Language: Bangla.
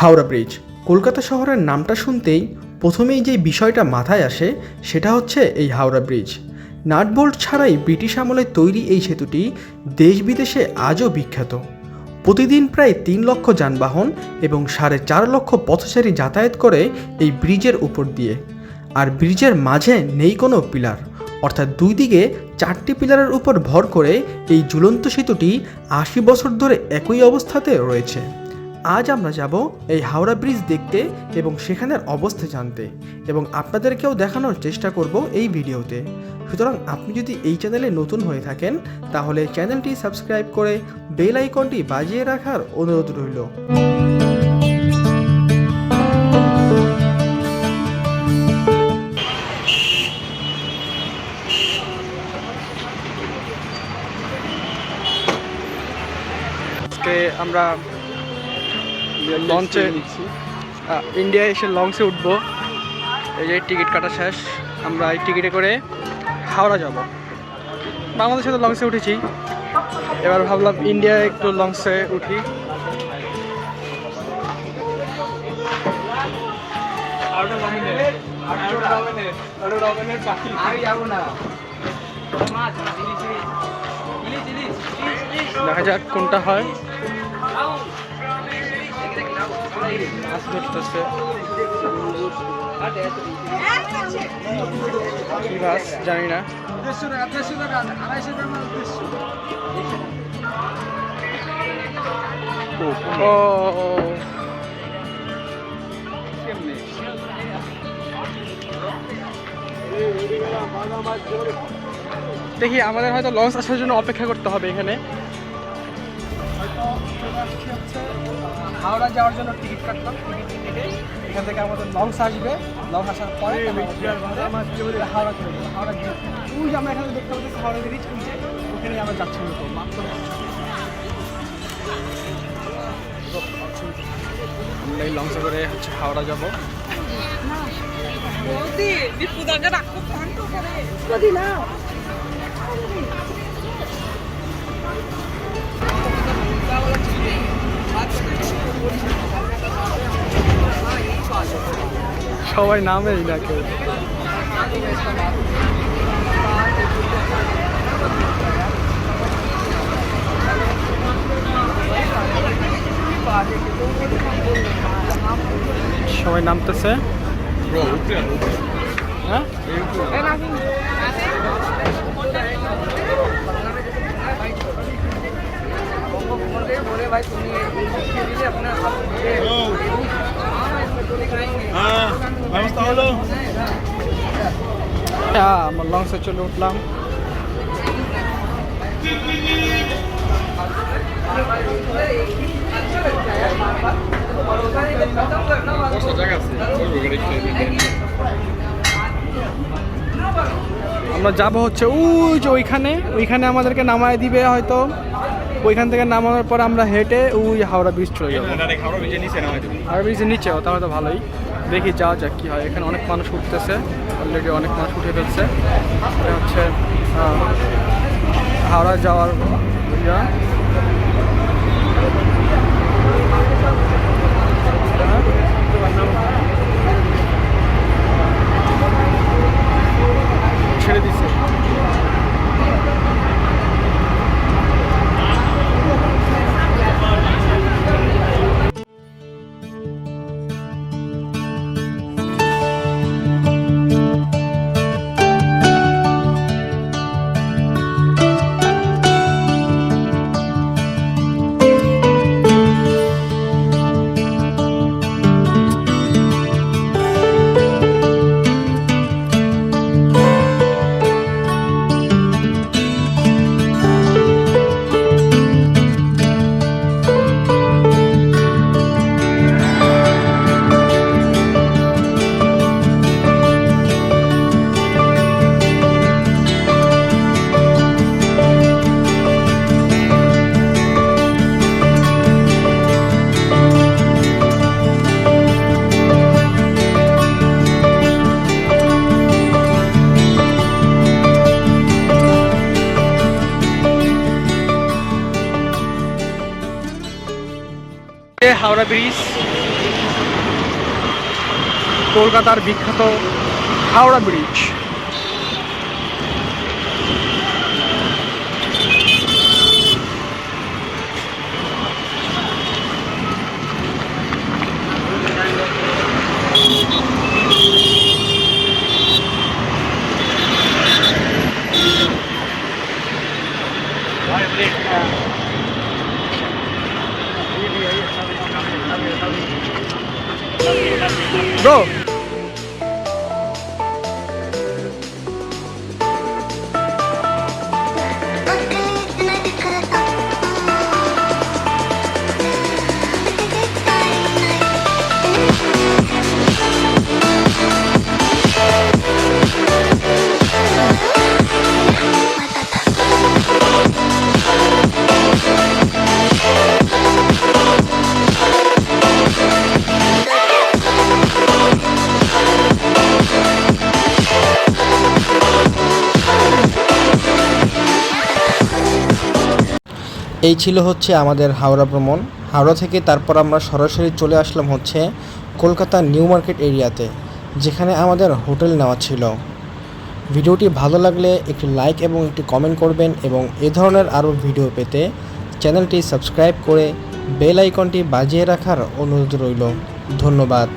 হাওড়া ব্রিজ। কলকাতা শহরের নামটা শুনতেই প্রথমেই যে বিষয়টা মাথায় আসে, সেটা হচ্ছে এই হাওড়া ব্রিজ। নাটবোল্ট ছাড়াই ব্রিটিশ আমলে তৈরি এই সেতুটি দেশ বিদেশে আজও বিখ্যাত। প্রতিদিন প্রায় তিন লক্ষ যানবাহন এবং সাড়ে চার লক্ষ পথচারী যাতায়াত করে এই ব্রিজের উপর দিয়ে। আর ব্রিজের মাঝে নেই কোনো পিলার, অর্থাৎ দুই দিকে চারটি পিলারের উপর ভর করে এই ঝুলন্ত সেতুটি আশি বছর ধরে একই অবস্থাতে রয়েছে। আজ আমরা যাব এই হাওড়া ব্রিজ দেখতে এবং সেখানের অবস্থা জানতে এবং আপনাদেরকেও দেখানোর চেষ্টা করব এই ভিডিওতে। সুতরাং আপনি যদি এই চ্যানেলে নতুন হয়ে থাকেন, তাহলে চ্যানেলটি সাবস্ক্রাইব করে বেল আইকনটি বাজিয়ে রাখার অনুরোধ রইল। আমরা লঞ্চে ইন্ডিয়ায় এসে লঞ্চে উঠবো। এই যে টিকিট কাটা শেষ আমরা এই টিকিটে করে হাওড়া যাব। বাংলাদেশে তো লঞ্চে উঠেছি। এবার ভাবলাম ইন্ডিয়ায় একটু লঞ্চে উঠি। দেখা যাক কোনটা হয়। মাছ ধরতেছে কি মাছ জানি না। ও। দেখি, আমাদের হয়তো লঞ্চ আসার জন্য অপেক্ষা করতে হবে এখানে। হাওড়া যাওয়ার জন্য টিকিট কাটলাম। টিকিট কেটে এখান থেকে আমাদের লঞ্চ আসবে। লঞ্চ আসার পরে হাওড়া চলে যাব হাওড়া গিয়ে ওই আমরা এখানে দেখতে পাচ্ছি হাওড়া ব্রিজ উঠে ওখানে আমরা যাচ্ছি হয়তো মাত্র আমরা এই লঞ্চে করে হচ্ছে হাওড়া যাব। না। সবাই নামেই না কেউ সবাই নামতেছে? হ্যাঁ? হ্যাঁ ব্যবস্থা হলো হ্যাঁ আমরা লঞ্চে চলে উঠলাম আমরা যাব হচ্ছে ওই যে ওইখানে ওইখানে আমাদেরকে নামায় দিবে হয়তো। ওইখান থেকে নামানোর পর আমরা হেঁটে ওই হাওড়া ব্রিজ চলে যাব। খাওয়া বেজে নিছে না হয়তো হাওড়া ব্রিজের নিচেও তাহলে তো ভালোই। দেখি যাওয়া যাক কী হয়। এখানে অনেক মানুষ উঠতেছে। অলরেডি অনেক মানুষ উঠে ফেলছে। এটা হচ্ছে হাওড়া যাওয়ার ইয়া। হাওড়া ব্রিজ কলকাতার বিখ্যাত হাওড়া ব্রিজ। Go! এই ছিল হচ্ছে আমাদের হাওড়া ভ্রমণ। হাওড়া থেকে তারপর আমরা সরাসরি চলে আসলাম হচ্ছে কলকাতা নিউ মার্কেট এরিয়াতে, যেখানে আমাদের হোটেল নেওয়া ছিল। ভিডিওটি ভালো লাগলে একটি লাইক এবং একটি কমেন্ট করবেন এবং এ ধরনের আরও ভিডিও পেতে চ্যানেলটি সাবস্ক্রাইব করে বেল আইকনটি বাজিয়ে রাখার অনুরোধ রইল। ধন্যবাদ।